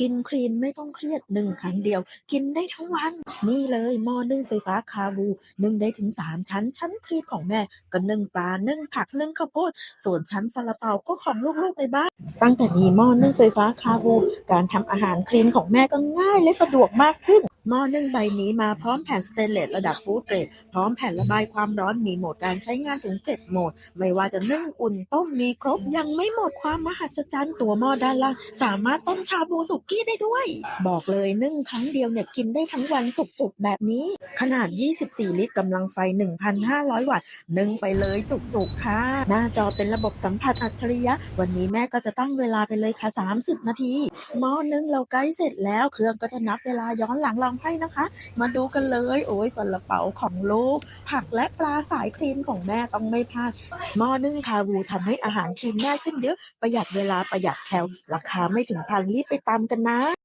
กินคลีนไม่ต้องเครียดหนึ่งครั้งเดียว กินได้ทั้งวัน นี่เลยหม้อนึ่งไฟฟ้าคาบูนึ่งได้ถึงสามชั้น ชั้นคลีนของแม่ก็นึ่งปลานึ่งผักนึ่งข้าวโพด ส่วนชั้นซาลาเปาก็ของลูกๆในบ้าน ตั้งแต่มีหม้อนึ่งไฟฟ้าคาบูการทำอาหารคลีนของแม่ก็ง่ายและสะดวกมากขึ้น หม้อนึ่งใบนี้มาพร้อมแผ่นสเตนเลสระดับฟู้ดเกรด พร้อมแผ่นระบายความร้อนมีโหมดการใช้งานถึง 7 โหมด ไม่ว่าจะนึ่งอุ่นต้มมีครบยังไม่หมดความมหัศจรรย์ตัวหม้อด้านล่าง สามารถต้มชาบูสุกี้ได้ด้วย บอกเลยนึ่งครั้งเดียวเนี่ยกินได้ทั้งวันจุกๆแบบนี้ ขนาด 24 ลิตรกำลังไฟ 1,500 วัตต์นึ่งไปเลยจุกๆค่ะ หน้าจอเป็นระบบสัมผัสอัจฉริยะ วันนี้แม่ก็จะตั้งเวลาไปเลยค่ะ 30 นาทีหม้อนึ่งเราใกล้เสร็จแล้วเครื่องก็จะนับเวลาย้อนหลังเราให้นะคะ มาดูกันเลย โอ้ยสละเปาของลูก ผักและปลาสายคลีนของแม่ต้องไม่พลาดหม้อนึ่งคาวูทำให้อาหารคลีนง่ายขึ้นเยอะประหยัดเวลาประหยัดแคลราคาไม่ถึงพันรีบไปตามกันนะ